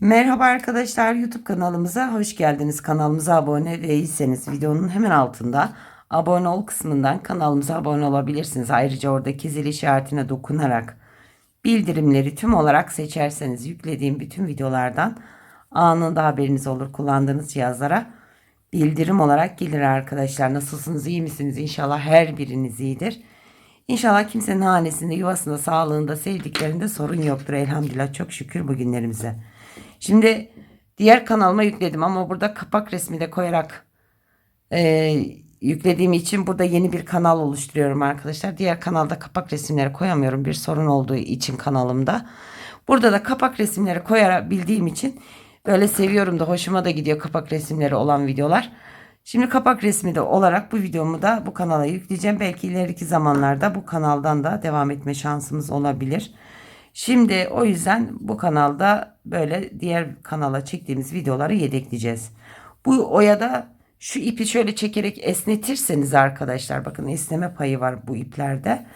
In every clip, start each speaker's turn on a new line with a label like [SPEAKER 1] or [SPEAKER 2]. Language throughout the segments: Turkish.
[SPEAKER 1] Merhaba arkadaşlar YouTube kanalımıza hoş geldiniz. Kanalımıza abone değilseniz videonun hemen altında abone ol kısmından kanalımıza abone olabilirsiniz. Ayrıca oradaki zil işaretine dokunarak bildirimleri tüm olarak seçerseniz yüklediğim bütün videolardan anında haberiniz olur kullandığınız cihazlara. Bildirim olarak gelir arkadaşlar. Nasılsınız iyi misiniz? İnşallah her biriniz iyidir. İnşallah kimsenin hanesinde, yuvasında, sağlığında, sevdiklerinde sorun yoktur. Elhamdülillah çok şükür bugünlerimize. Şimdi diğer kanalıma yükledim ama burada kapak resmi de koyarak e, yüklediğim için burada yeni bir kanal oluşturuyorum arkadaşlar. Diğer kanalda kapak resimleri koyamıyorum bir sorun olduğu için kanalımda. Burada da kapak resimleri koyabildiğim için böyle seviyorum da hoşuma da gidiyor kapak resimleri olan videolar. Şimdi kapak resmi de olarak bu videomu da bu kanala yükleyeceğim. Belki ileriki zamanlarda bu kanaldan da devam etme şansımız olabilir. Şimdi o yüzden bu kanalda böyle diğer kanala çektiğimiz videoları yedekleyeceğiz. Bu oyada şu ipi şöyle çekerek esnetirseniz arkadaşlar bakın esneme payı var bu iplerde.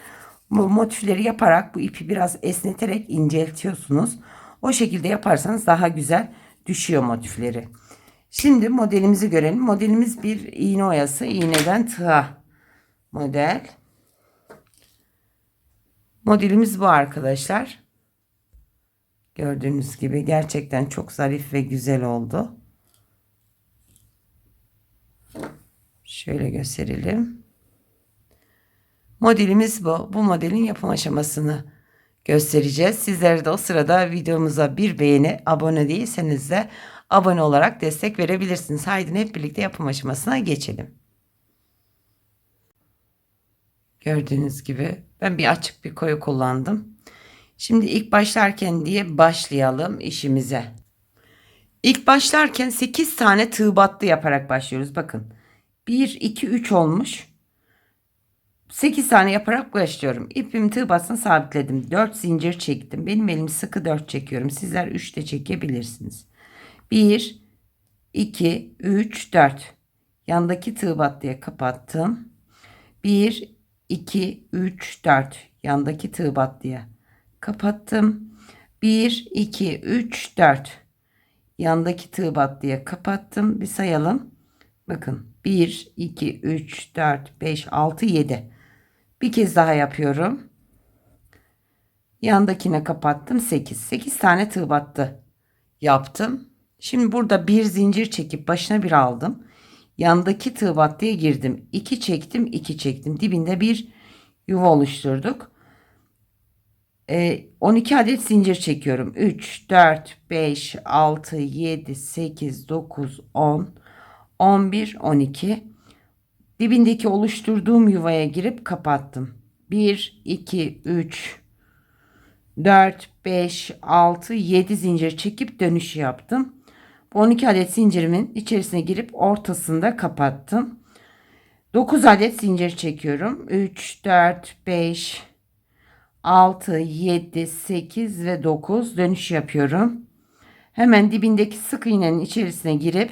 [SPEAKER 1] Bu motifleri yaparak bu ipi biraz esneterek inceltiyorsunuz. O şekilde yaparsanız daha güzel düşüyor motifleri. Şimdi modelimizi görelim. Modelimiz bir iğne oyası. iğneden tığa model. Modelimiz bu arkadaşlar. Gördüğünüz gibi gerçekten çok zarif ve güzel oldu. Şöyle gösterelim. Modelimiz bu. Bu modelin yapım aşamasını göstereceğiz. Sizler de o sırada videomuza bir beğeni, abone değilseniz de abone olarak destek verebilirsiniz. Haydi hep birlikte yapım aşamasına geçelim. Gördüğünüz gibi ben bir açık bir koyu kullandım. Şimdi ilk başlarken diye başlayalım işimize. İlk başlarken 8 tane tığ battı yaparak başlıyoruz. Bakın 1, 2, 3 olmuş. 8 tane yaparak başlıyorum. İpimi tığ battısına sabitledim. 4 zincir çektim. Benim elim sıkı 4 çekiyorum. Sizler 3 de çekebilirsiniz. 1, 2, 3, 4. Yandaki tığ battıya kapattım. 1, 2, 3, 4. Yandaki tığ battıya kapattım. 1, 2, 3, 4. Yandaki tığ battıya kapattım. Bir sayalım. Bakın 1, 2, 3, 4, 5, 6, 7. Bir kez daha yapıyorum. Yandakine kapattım 8. 8 tane tığ battı yaptım. Şimdi burada bir zincir çekip başına bir aldım. Yandaki tığ battıya girdim. 2 çektim 2 çektim. Dibinde bir yuva oluşturduk. 12 adet zincir çekiyorum. 3, 4, 5, 6, 7, 8, 9, 10, 11, 12. Dibindeki oluşturduğum yuvaya girip kapattım. 1, 2, 3, 4, 5, 6, 7 zincir çekip dönüş yaptım. 12 adet zincirimin içerisine girip ortasında kapattım. 9 adet zincir çekiyorum. 3, 4, 5, 6, 7, 8 ve 9 dönüş yapıyorum. Hemen dibindeki sık iğnenin içerisine girip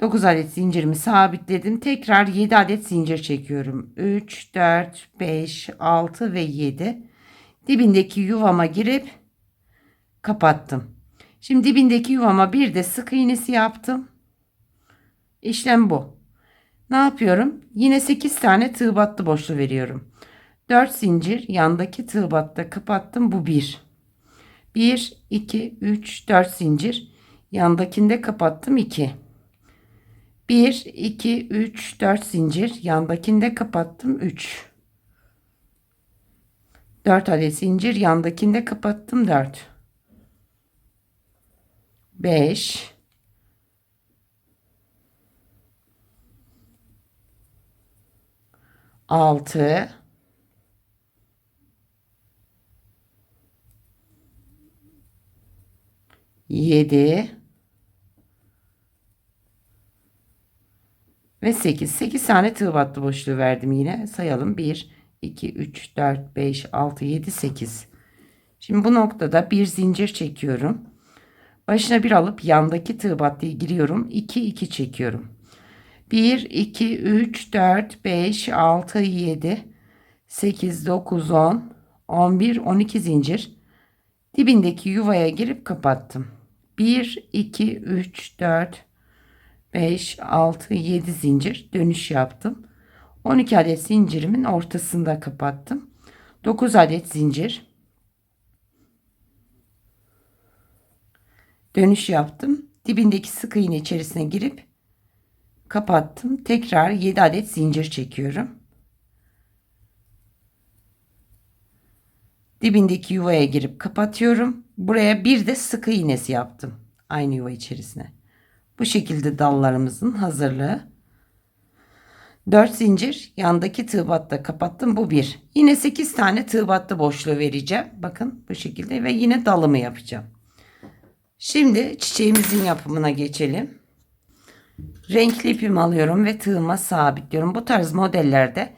[SPEAKER 1] 9 adet zincirimi sabitledim. Tekrar 7 adet zincir çekiyorum. 3, 4, 5, 6 ve 7. Dibindeki yuvama girip kapattım. Şimdi dibindeki yuvama bir de sık iğnesi yaptım. İşlem bu. Ne yapıyorum? Yine 8 tane tığ battı boşluğu veriyorum. 4 zincir yandaki tığ batta kapattım. Bu 1. 1, 2, 3, 4 zincir. Yandakinde kapattım 2. 1, 2, 3, 4 zincir. Yandakinde kapattım 3. 4 adet zincir. Yandakinde kapattım 4. 5. 6. 7 ve 8. 8 tane tığ battı boşluğu verdim yine. Sayalım. 1, 2, 3, 4, 5, 6, 7, 8. Şimdi bu noktada bir zincir çekiyorum. Başına bir alıp yandaki tığ battıyı giriyorum. 2, 2 çekiyorum. 1, 2, 3, 4, 5, 6, 7, 8, 9, 10, 11, 12 zincir. Dibindeki yuvaya girip kapattım. 1, 2, 3, 4, 5, 6, 7 zincir dönüş yaptım. 12 adet zincirimin ortasında kapattım. 9 adet zincir. Dönüş yaptım. Dibindeki sık iğne içerisine girip kapattım. Tekrar 7 adet zincir çekiyorum. Dibindeki yuvaya girip kapatıyorum. Buraya bir de sık iğnesi yaptım. Aynı yuva içerisine. Bu şekilde dallarımızın hazırlığı. 4 zincir yandaki tığ batta kapattım. Bu bir. Yine 8 tane tığ battı boşluğu vereceğim. Bakın bu şekilde ve yine dalımı yapacağım. Şimdi çiçeğimizin yapımına geçelim. Renkli ipimi alıyorum ve tığıma sabitliyorum. Bu tarz modellerde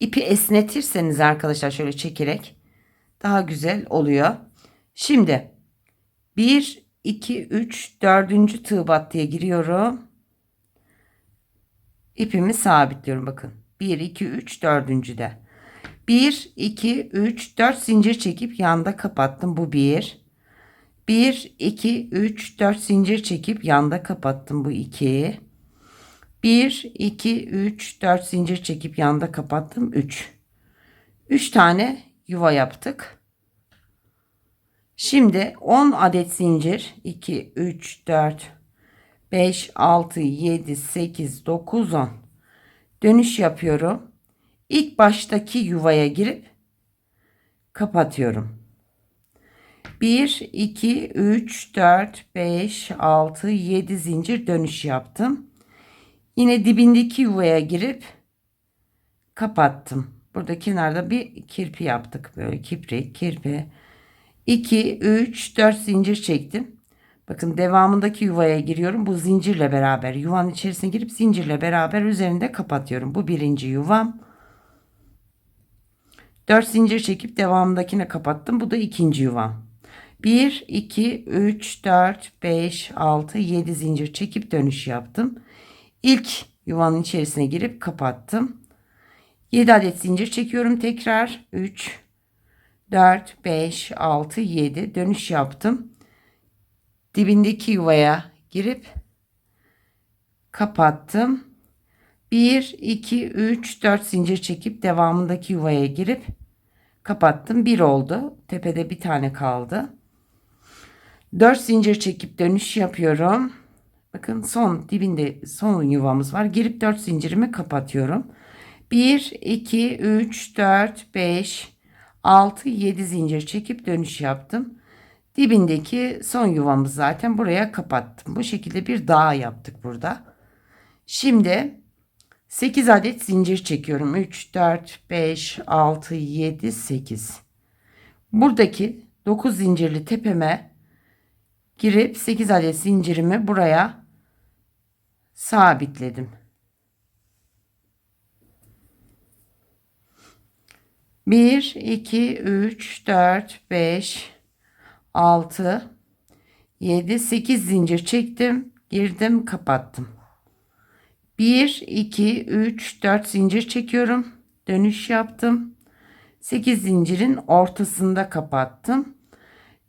[SPEAKER 1] ipi esnetirseniz arkadaşlar şöyle çekerek daha güzel oluyor. Şimdi 1, 2, 3, 4. tığ battıya giriyorum. İpimi sabitliyorum bakın. 1, 2, 3, 4. de. 1, 2, 3, 4 zincir çekip yanda kapattım. Bu 1. 1, 2, 3, 4 zincir çekip yanda kapattım. Bu 2. 1, 2, 3, 4 zincir çekip yanda kapattım. 3. 3 tane yuva yaptık. Şimdi 10 adet zincir 2, 3, 4, 5, 6, 7, 8, 9, 10 dönüş yapıyorum. İlk baştaki yuvaya girip kapatıyorum. 1, 2, 3, 4, 5, 6, 7 zincir dönüş yaptım. Yine dibindeki yuvaya girip kapattım. Burada kenarda bir kirpi yaptık. Böyle kipri, kirpi. 2, 3, 4 zincir çektim. Bakın devamındaki yuvaya giriyorum. Bu zincirle beraber yuvanın içerisine girip zincirle beraber üzerinde kapatıyorum. Bu birinci yuvam. 4 zincir çekip devamındakine kapattım. Bu da ikinci yuvam. 1, 2, 3, 4, 5, 6, 7 zincir çekip dönüş yaptım. İlk yuvanın içerisine girip kapattım. 7 adet zincir çekiyorum tekrar. 3, 4, 5, 6, 7 dönüş yaptım. Dibindeki yuvaya girip kapattım. 1, 2, 3, 4 zincir çekip devamındaki yuvaya girip kapattım. 1 oldu. Tepede bir tane kaldı. 4 zincir çekip dönüş yapıyorum. Bakın son dibinde son yuvamız var. Girip 4 zincirimi kapatıyorum. 1, 2, 3, 4, 5, 6, 7 zincir çekip dönüş yaptım. Dibindeki son yuvamız zaten buraya kapattım. Bu şekilde bir dağ yaptık burada. Şimdi 8 adet zincir çekiyorum. 3, 4, 5, 6, 7, 8. Buradaki 9 zincirli tepeme girip 8 adet zincirimi buraya sabitledim. 1, 2, 3, 4, 5, 6, 7, 8 zincir çektim. Girdim kapattım. 1, 2, 3, 4 zincir çekiyorum. Dönüş yaptım. 8 zincirin ortasında kapattım.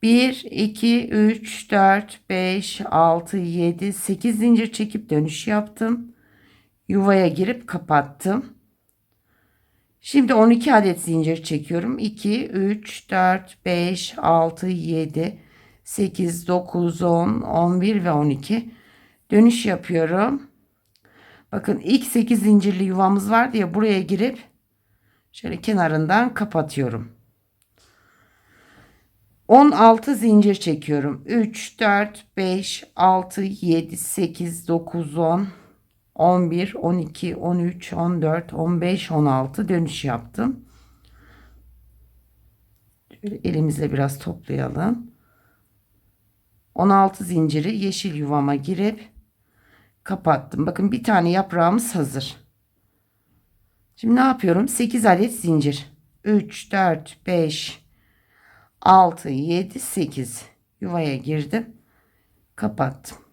[SPEAKER 1] 1, 2, 3, 4, 5, 6, 7, 8 zincir çekip dönüş yaptım. Yuvaya girip kapattım. Şimdi 12 adet zincir çekiyorum. 2, 3, 4, 5, 6, 7, 8, 9, 10, 11 ve 12. Dönüş yapıyorum. Bakın ilk 8 zincirli yuvamız var diye buraya girip şöyle kenarından kapatıyorum. 16 zincir çekiyorum. 3, 4, 5, 6, 7, 8, 9, 10, 11, 12, 13, 14, 15, 16 dönüş yaptım. Şöyle elimizle biraz toplayalım. 16 zinciri yeşil yuvama girip kapattım. Bakın bir tane yaprağımız hazır. Şimdi ne yapıyorum? 8 adet zincir. 3, 4, 5, 6, 7, 8 yuvaya girdim. Kapattım.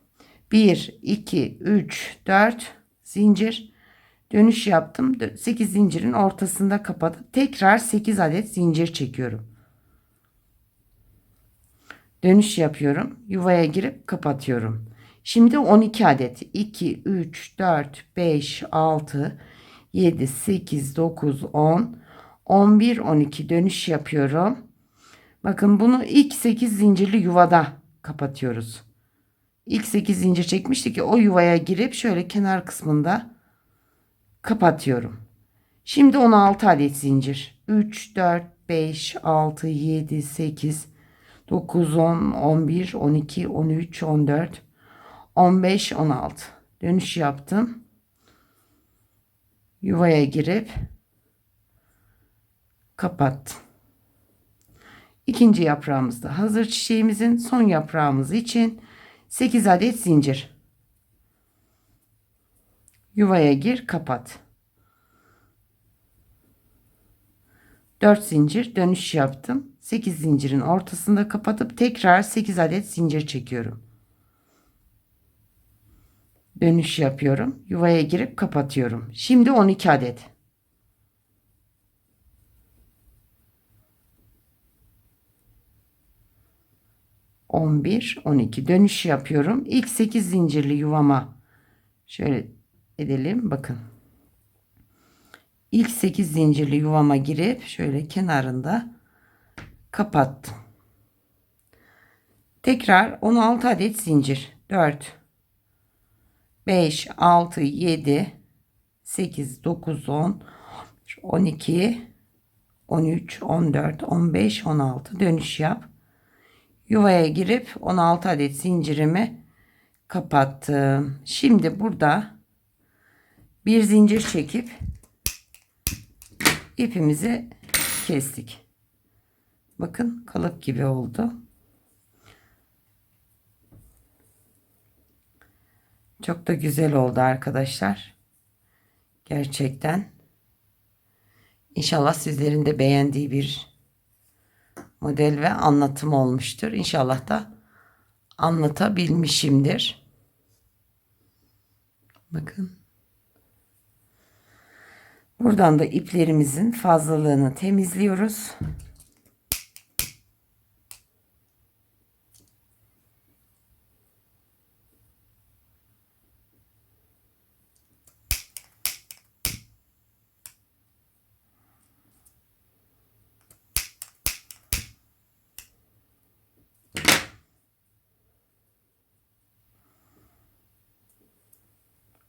[SPEAKER 1] 1, 2, 3, 4 zincir dönüş yaptım. 8 zincirin ortasında kapatıp tekrar 8 adet zincir çekiyorum. Dönüş yapıyorum. Yuvaya girip kapatıyorum. Şimdi 12 adet. 2, 3, 4, 5, 6, 7, 8, 9, 10, 11, 12 dönüş yapıyorum. Bakın bunu ilk 8 zincirli yuvada kapatıyoruz. İlk 8 zincir çekmiştik ki o yuvaya girip şöyle kenar kısmında kapatıyorum. Şimdi 16 adet zincir. 3, 4, 5, 6, 7, 8, 9, 10, 11, 12, 13, 14, 15, 16. Dönüş yaptım. Yuvaya girip kapattım. İkinci yaprağımız da hazır çiçeğimizin son yaprağımız için 8 adet zincir. Yuvaya gir, kapat. 4 zincir dönüş yaptım. 8 zincirin ortasında kapatıp tekrar 8 adet zincir çekiyorum. Dönüş yapıyorum. Yuvaya girip kapatıyorum. Şimdi 12 adet. On bir, on iki dönüş yapıyorum. İlk sekiz zincirli yuvama şöyle edelim. Bakın. İlk 8 zincirli yuvama girip şöyle kenarında kapattım. Tekrar 16 adet zincir. 4 5 6 7 8 9 10 12 13 14 15 16 dönüş yap. Yuvaya girip 16 adet zincirimi kapattım. Şimdi burada bir zincir çekip ipimizi kestik. Bakın kalıp gibi oldu. Çok da güzel oldu arkadaşlar. Gerçekten. İnşallah sizlerin de beğendiği bir model ve anlatım olmuştur. İnşallah da anlatabilmişimdir. Bakın. Buradan da iplerimizin fazlalığını temizliyoruz.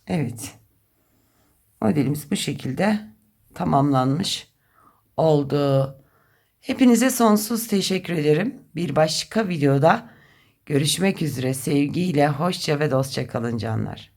[SPEAKER 1] Evet. Modelimiz bu şekilde tamamlanmış oldu. Hepinize sonsuz teşekkür ederim. Bir başka videoda görüşmek üzere. Sevgiyle, hoşça ve dostça kalın canlar.